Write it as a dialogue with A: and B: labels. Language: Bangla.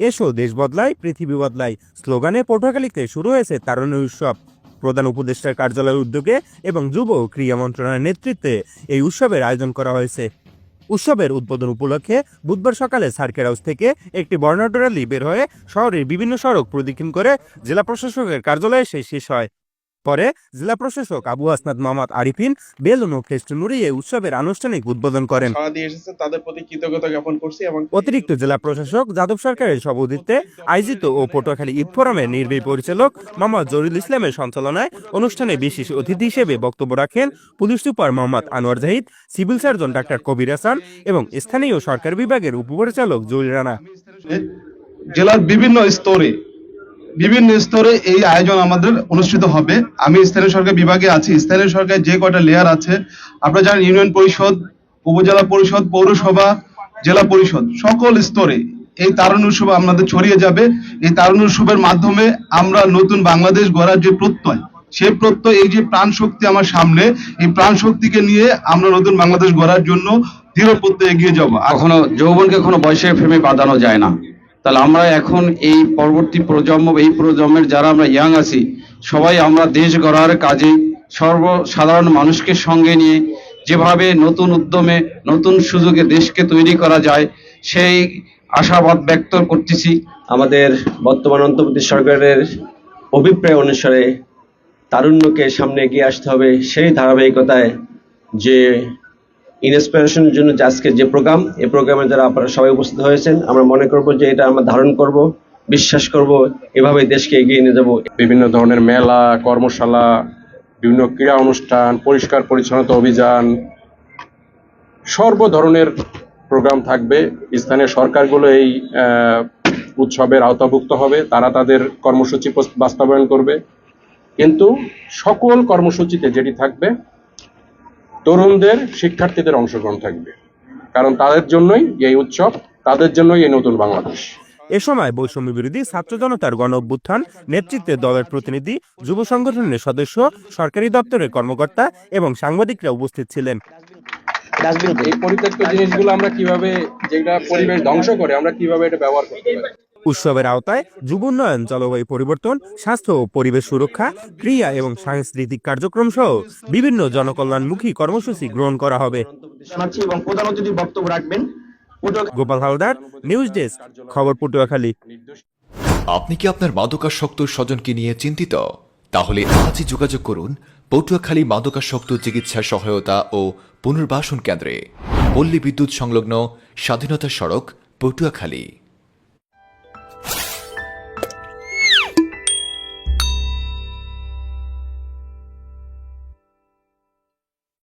A: এসো, দেশ বদলায়, পৃথিবী বদলায়। স্লোগানে পটুয়াখালীতে শুরু হয়েছে তারুণ্য উৎসব। প্রধান উপদেষ্টার কার্যালয়ের উদ্যোগে এবং যুব ক্রীড়া মন্ত্রণালয়ের নেতৃত্বে এই উৎসবের আয়োজন করা হয়েছে। উৎসবের উদ্বোধন উপলক্ষে বুধবার সকালে সার্কেট হাউস থেকে একটি বর্ণাঢ্য র্যালি বের হয়ে শহরের বিভিন্ন সড়ক প্রদক্ষিণ করে জেলা প্রশাসকের কার্যালয়ে এসে শেষ হয়। পরে জেলা প্রশাসক আবু আসনাদ মোহাম্মদ আরিফিন বেলুন ও ফেস্টুন উড়িয়ে উৎসবের আনুষ্ঠানিক উদ্বোধন করেন।
B: তাদের প্রতি কৃতজ্ঞতা জ্ঞাপন করছি এবং
A: অতিরিক্ত জেলা প্রশাসক যাদব সরকারের সভাপতিত্বে আয়োজিত ও পটুয়াখালী ঈদ ফোরামের নির্বাহী পরিচালক মোহাম্মদ জরিল ইসলামের সঞ্চালনায় অনুষ্ঠানে বিশেষ অতিথি হিসেবে বক্তব্য রাখেন police super Mohammad Anwar Zahid civil surgeon doctor Kabir Hasan এবং স্থানীয় সরকার বিভাগের উপপরিচালক জলিল রানা।
C: জেলার বিভিন্ন স্তরে বিভিন্ন স্তরে এই আয়োজন আমাদের অনুষ্ঠিত হবে। আমি স্থানীয় সরকার বিভাগে আছি। স্থানীয় সরকার যে কয়টা লেয়ার আছে, আপনারা জানেন, ইউনিয়ন পরিষদ, উপজেলা পরিষদ, পৌরসভা, জেলা পরিষদ, সকল স্তরে এই তারুণ উৎসব আমাদের ছড়িয়ে যাবে। এই তারুণ উৎসবের মাধ্যমে আমরা নতুন বাংলাদেশ গড়ার যে প্রত্যয় সেই প্রত্যয়, এই যে প্রাণ শক্তি আমার সামনে, এই প্রাণ শক্তিকে নিয়ে আমরা নতুন বাংলাদেশ গড়ার জন্য দৃঢ় প্রত্যয় এগিয়ে যাব।
D: কখনো যৌবনকে কখনো বয়সের ফ্রেমে বাঁধানো যায় না। তাহলে আমরা এখন এই পরবর্তী প্রজন্ম, এই প্রজন্মের যারা আমরা ইয়াং আছি, সবাই আমরা দেশ গড়ার কাজে সর্বসাধারণ মানুষকে সঙ্গে নিয়ে যেভাবে নতুন উদ্যমে, নতুন সুযোগে দেশকে তৈরি করা যায়, সেই আশাবাদ ব্যক্ত করতেছি।
E: আমাদের বর্তমান অন্তর্বর্তী সরকারের অভিপ্রায় অনুসারে তারুণ্যকে সামনে এগিয়ে আসতে হবে, সেই ধারাবাহিকতায় যে ইন্সপিরেশনের জন্য যে আজকে যে প্রোগ্রাম এই প্রোগ্রামে যারা আপনারা সবাই উপস্থিত হয়েছেন, আমরা মনে করব যে এটা আমরা ধারণ করব, বিশ্বাস করব এভাবে দেশকে এগিয়ে নিয়ে যাব।
F: বিভিন্ন ধরনের মেলা, কর্মশালা, বিভিন্ন ক্রীড়া অনুষ্ঠান, পরিষ্কার পরিচ্ছন্নতা অভিযান সর্ব ধরনের প্রোগ্রাম থাকবে। স্থানীয় সরকারগুলো এই উৎসবের আওতাভুক্ত হবে, তারা তাদের কর্মসূচি বাস্তবায়ন করবে। কিন্তু সকল কর্মসূচিতে যেটি থাকবে তরুণদের শিক্ষার্থীদের অংশগ্রহণ থাকবে। কারণ তাদের জন্যই এই উৎসব তাদের জন্যই এই নতুন বাংলাদেশ।
A: এ সময় বৈষম্য বিরোধী ছাত্র জনতার গণ অভ্যুত্থান নেতৃত্বে দলের প্রতিনিধি যুব সংগঠনের সদস্য সরকারি দপ্তরের কর্মকর্তা এবং সাংবাদিকরা উপস্থিত ছিলেন।
F: এই পরিত্যক্ত জিনিসগুলো আমরা কীভাবে যেটা পরিবেশ ধ্বংস করে আমরা কীভাবে এটা ব্যবহার করতে পারি?
A: উৎসবের আওতায় যুব উন্নয়ন জলবায়ু পরিবর্তন স্বাস্থ্য ও পরিবেশ সুরক্ষা ক্রিয়া এবং সাংস্কৃতিক কার্যক্রম সহ বিভিন্ন জনকল্যাণমুখী কর্মসূচি গ্রহণ করা হবে।
G: এবং প্রধান অতিথি বক্তব্য রাখবেন
A: গোপাল হালদার নিউজ ডেস্ক খবর পটুয়াখালী।
H: আপনি কি আপনার মাদকাসক্ত স্বজনকে নিয়ে চিন্তিত? তাহলে আজই যোগাযোগ করুন পটুয়াখালী মাদকাসক্ত চিকিৎসা সহায়তা ও পুনর্বাসন কেন্দ্রে। পল্লী বিদ্যুৎ সংলগ্ন স্বাধীনতা সড়ক পটুয়াখালী।